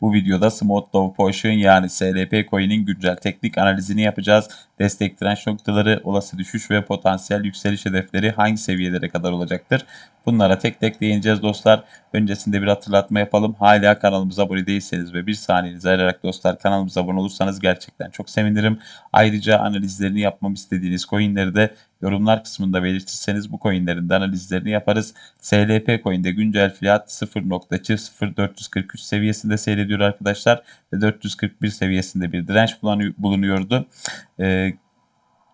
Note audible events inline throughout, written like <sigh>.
Bu videoda Smooth Potion yani SLP coin'in güncel teknik analizini yapacağız. Destek direnç noktaları, olası düşüş ve potansiyel yükseliş hedefleri hangi seviyelere kadar olacaktır? Bunlara tek tek değineceğiz dostlar. Öncesinde bir hatırlatma yapalım. Hala kanalımıza abone değilseniz ve bir saniyenizi ayırarak dostlar kanalımıza abone olursanız gerçekten çok sevinirim. Ayrıca analizlerini yapmamı istediğiniz coinleri de yorumlar kısmında belirtirseniz bu coinlerin de analizlerini yaparız. SLP coin'de güncel fiyat 0.0443 seviyesinde seyrediyor arkadaşlar ve 441 seviyesinde bir direnç bulunuyordu. Ee,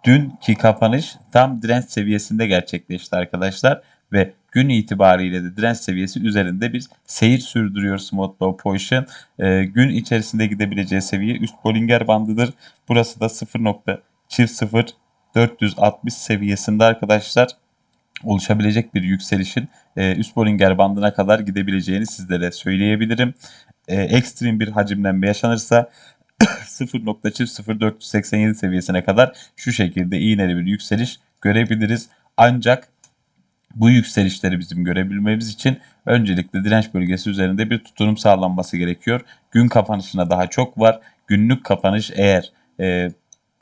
dünkü kapanış tam direnç seviyesinde gerçekleşti arkadaşlar ve gün itibariyle de direnç seviyesi üzerinde bir seyir sürdürüyor Smooth Low Position. Ee, gün içerisinde gidebileceği seviye üst Bollinger bandıdır. Burası da 0.00460 seviyesinde arkadaşlar oluşabilecek bir yükselişin e, üst Bollinger bandına kadar gidebileceğini sizlere söyleyebilirim. E, ekstrem bir hacimlenme yaşanırsa <coughs> 0.0487 seviyesine kadar şu şekilde iğneli bir yükseliş görebiliriz. Ancak bu yükselişleri bizim görebilmemiz için öncelikle direnç bölgesi üzerinde bir tutunum sağlanması gerekiyor. Gün kapanışına daha çok var. Günlük kapanış eğer e,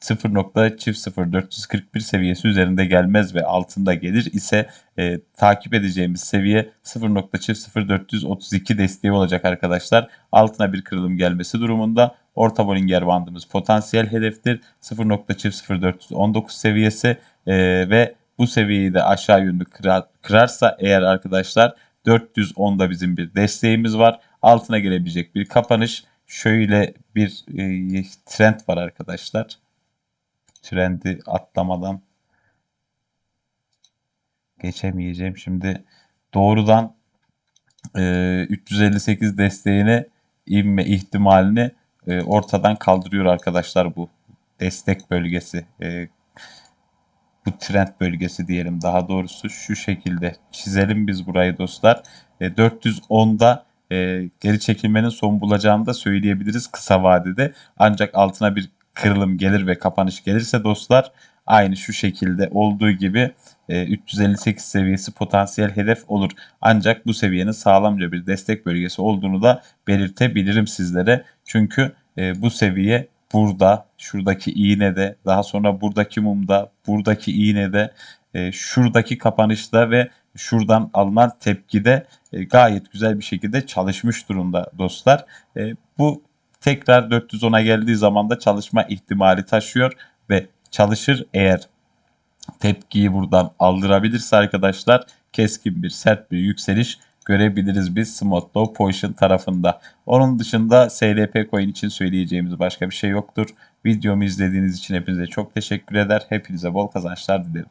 0.0441 seviyesi üzerinde gelmez ve altında gelir ise e, takip edeceğimiz seviye 0.0432 desteği olacak arkadaşlar. Altına bir kırılım gelmesi durumunda orta Bollinger bandımız potansiyel hedeftir. 0.0419 seviyesi e, ve bu seviyeyi de aşağı yönlü kırar, kırarsa eğer arkadaşlar 410'da bizim bir desteğimiz var. Altına gelebilecek bir kapanış. Şöyle bir e, trend var arkadaşlar trendi atlamadan geçemeyeceğim. Şimdi doğrudan e, 358 desteğini inme ihtimalini e, ortadan kaldırıyor arkadaşlar bu destek bölgesi. E, bu trend bölgesi diyelim daha doğrusu şu şekilde çizelim biz burayı dostlar. E, 410'da e, geri çekilmenin son bulacağını da söyleyebiliriz kısa vadede. Ancak altına bir kırılım gelir ve kapanış gelirse dostlar aynı şu şekilde olduğu gibi 358 e, seviyesi potansiyel hedef olur. Ancak bu seviyenin sağlamca bir destek bölgesi olduğunu da belirtebilirim sizlere. Çünkü e, bu seviye burada, şuradaki iğnede, daha sonra buradaki mumda, buradaki iğnede, e, şuradaki kapanışta ve şuradan alınan tepkide gayet güzel bir şekilde çalışmış durumda dostlar. Bu tekrar 410'a geldiği zaman da çalışma ihtimali taşıyor ve çalışır eğer tepkiyi buradan aldırabilirse arkadaşlar keskin bir sert bir yükseliş görebiliriz biz Smotlow Position tarafında. Onun dışında SLP coin için söyleyeceğimiz başka bir şey yoktur. Videomu izlediğiniz için hepinize çok teşekkür eder. Hepinize bol kazançlar dilerim.